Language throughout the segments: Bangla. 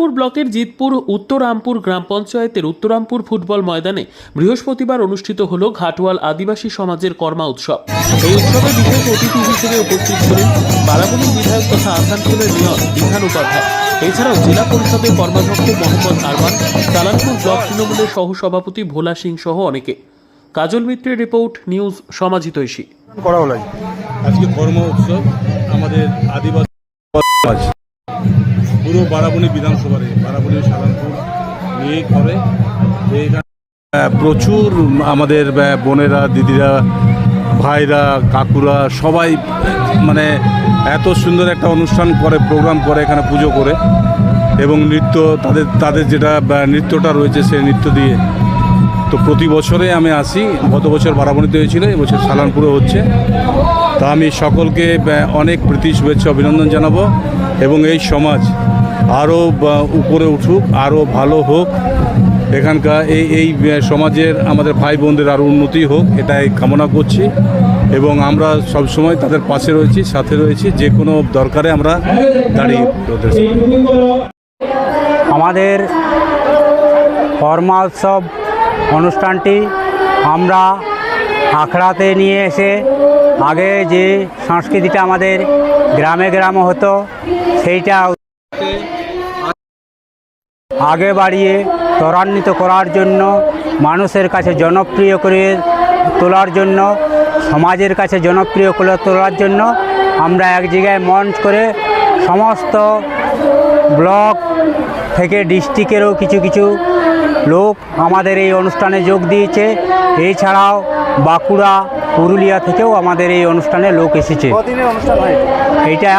সালানপুর ব্লকের জিতপুর উত্তরামপুর গ্রাম পঞ্চায়েতের উত্তরামপুর ফুটবল ময়দানে বৃহস্পতিবার অনুষ্ঠিত হল ঘাটওয়াল আদিবাসী সমাজের কর্মা উৎসব। এই উৎসবে বিশেষ অতিথি হিসেবে উপস্থিত ছিলেন বারাবণী বিধায়ক তথা আসানসোলের মেয়র বিধান উপাধ্যায়। এছাড়াও জেলা পরিষদের কর্মাধ্যক্ষ মোহাম্মদ আরমান সালানপুর ব্লক তৃণমূলের সহসভাপতি ভোলা সিং সহ অনেকে। কাজল মিত্রের রিপোর্ট নিউজ সমাজিতৈষী করা হলো আজকে? কর্ম উৎসব আমাদের আদিবাসী পুরো বারাবণী বিধানসভারে বারাবণী সাধারণপুর নিয়েই করে। প্রচুর আমাদের বোনেরা, দিদিরা, ভাইরা, কাকুরা সবাই মানে এত সুন্দর একটা অনুষ্ঠান করে, প্রোগ্রাম করে, এখানে পুজো করে এবং নৃত্য তাদের তাদের যেটা নৃত্যটা রয়েছে সেই নৃত্য দিয়ে। তো প্রতি বছরে আমি আসি, গত বছর বারাবণীতে হয়েছিল, এবছর সালানপুরে হচ্ছে। তা আমি সকলকে অনেক প্রীতি, শুভেচ্ছা, অভিনন্দন জানাব এবং এই সমাজ আরও উপরে উঠুক আরও ভালো হোক। এখানকার এই এই সমাজের আমাদের ভাই বোনদের আরও উন্নতি হোক, এটাই কামনা করছি। এবং আমরা সব সময় তাদের পাশে রয়েছি, সাথে রয়েছি, যে কোনো দরকারে আমরা দাঁড়িয়ে আমাদের কর্মা উৎসব অনুষ্ঠানটি আমরা আখড়াতে নিয়ে এসে, আগে যে সংস্কৃতিটা আমাদের গ্রামে গ্রামে হতো, সেইটা আগে বাড়িয়ে ত্বরান্বিত করার জন্য মানুষের কাছে জনপ্রিয় করে তোলার জন্য সমাজের কাছে জনপ্রিয় করে তোলার জন্য আমরা এক জায়গায় মঞ্চ করে সমস্ত ব্লক থেকে ডিস্ট্রিক্টেরও কিছু কিছু লোক আমাদের এই অনুষ্ঠানে যোগ দিয়েছে। এছাড়াও বাঁকুড়া পুরুলিয়া থেকেও আমাদের এই অনুষ্ঠানে লোক এসেছে। এইটা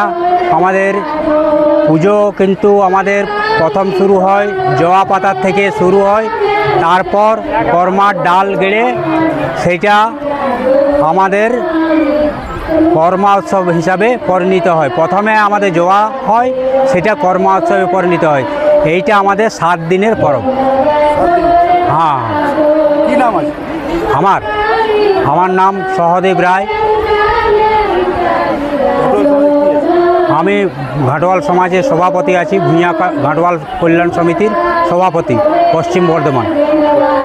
আমাদের পুজো কিন্তু আমাদের প্রথম শুরু হয় জবা পাতার থেকে শুরু হয় তারপর কর্মার ডাল গেড়ে সেটা আমাদের কর্মা উৎসব হিসাবে পরিণত হয়। প্রথমে আমাদের জোয়া হয় সেটা কর্মা উৎসবে পরিণত হয়। এইটা আমাদের সাত দিনের পরব। হ্যাঁ। কি নাম আমার আমার নাম সহদেব রায়। আমি ঘাটওয়াল সমাজের সভাপতি আছি ভূঁইয়া ঘাটওয়াল কল্যাণ সমিতির সভাপতি পশ্চিম বর্ধমান।